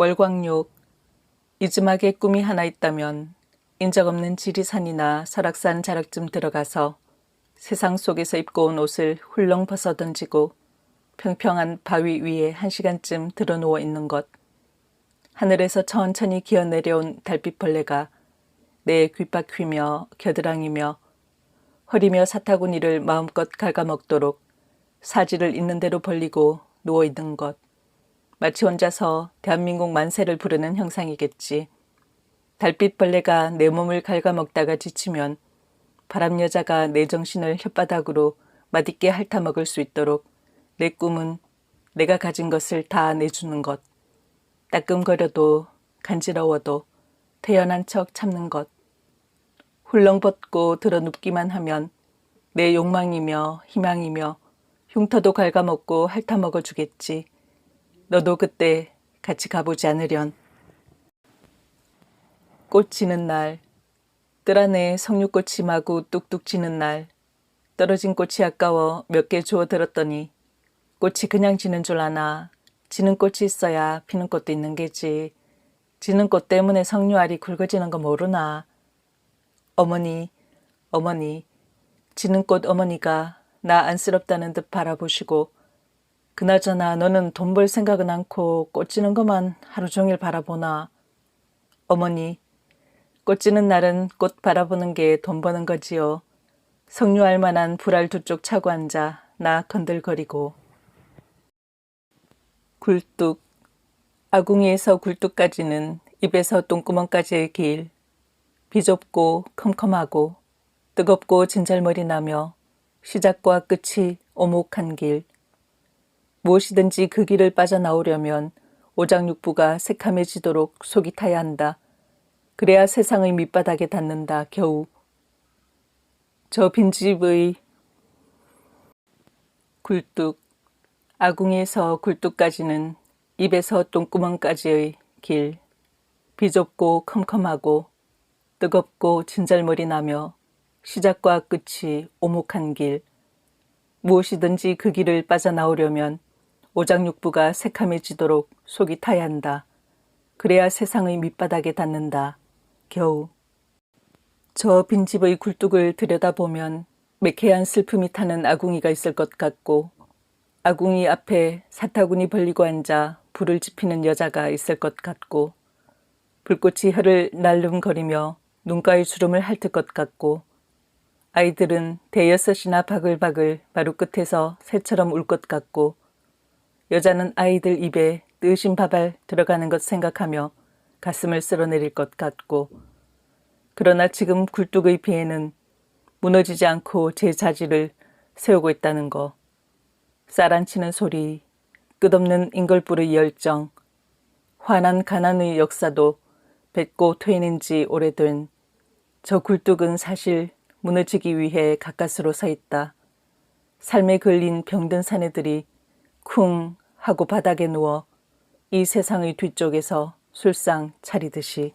월광욕 이즈막에 꿈이 하나 있다면 인적 없는 지리산이나 설악산 자락쯤 들어가서 세상 속에서 입고 온 옷을 훌렁 벗어 던지고 평평한 바위 위에 한 시간쯤 들어 누워 있는 것. 하늘에서 천천히 기어 내려온 달빛벌레가 내 귓바퀴며 겨드랑이며 허리며 사타구니를 마음껏 갉아먹도록 사지를 있는 대로 벌리고 누워 있는 것. 마치 혼자서 대한민국 만세를 부르는 형상이겠지. 달빛 벌레가 내 몸을 갉아먹다가 지치면 바람 여자가 내 정신을 혓바닥으로 맛있게 핥아먹을 수 있도록 내 꿈은 내가 가진 것을 다 내주는 것. 따끔거려도 간지러워도 태연한 척 참는 것. 훌렁 벗고 들어눕기만 하면 내 욕망이며 희망이며 흉터도 갉아먹고 핥아먹어 주겠지. 너도 그때 같이 가보지 않으련. 꽃 지는 날, 뜰 안에 석류꽃이 마구 뚝뚝 지는 날, 떨어진 꽃이 아까워 몇 개 주워 들었더니 꽃이 그냥 지는 줄 아나 지는 꽃이 있어야 피는 꽃도 있는 게지. 지는 꽃 때문에 석류알이 굵어지는 거 모르나. 어머니, 어머니, 지는 꽃 어머니가 나 안쓰럽다는 듯 바라보시고 그나저나 너는 돈 벌 생각은 않고 꽃 지는 것만 하루 종일 바라보나. 어머니, 꽃 지는 날은 꽃 바라보는 게 돈 버는 거지요. 석류알 만한 불알 두 쪽 차고 앉아 나 건들거리고. 굴뚝, 아궁이에서 굴뚝까지는 입에서 똥구멍까지의 길. 비좁고 컴컴하고 뜨겁고 진절머리 나며 시작과 끝이 오목한 길. 무엇이든지 그 길을 빠져나오려면 오장육부가 새카매지도록 속이 타야 한다. 그래야 세상의 밑바닥에 닿는다, 겨우. 저 빈집의 굴뚝, 아궁이에서 굴뚝까지는 입에서 똥구멍까지의 길. 비좁고 컴컴하고 뜨겁고 진절머리 나며 시작과 끝이 오목한 길. 무엇이든지 그 길을 빠져나오려면 오장육부가 새카매지도록 속이 타야 한다. 그래야 세상의 밑바닥에 닿는다. 겨우. 저 빈집의 굴뚝을 들여다보면 매캐한 슬픔이 타는 아궁이가 있을 것 같고 아궁이 앞에 사타구니 벌리고 앉아 불을 지피는 여자가 있을 것 같고 불꽃이 혀를 날름거리며 눈가의 주름을 핥을 것 같고 아이들은 대여섯이나 바글바글 마루 끝에서 새처럼 울 것 같고 여자는 아이들 입에 뜨신 밥알 들어가는 것 생각하며 가슴을 쓸어내릴 것 같고 그러나 지금 굴뚝의 비에는 무너지지 않고 제 자질을 세우고 있다는 거 싸란치는 소리 끝없는 인걸불의 열정 화난 가난의 역사도 뱉고 퇴는 지 오래된 저 굴뚝은 사실 무너지기 위해 가까스로 서 있다. 삶에 걸린 병든 사내들이 쿵 하고 바닥에 누워 이 세상의 뒤쪽에서 술상 차리듯이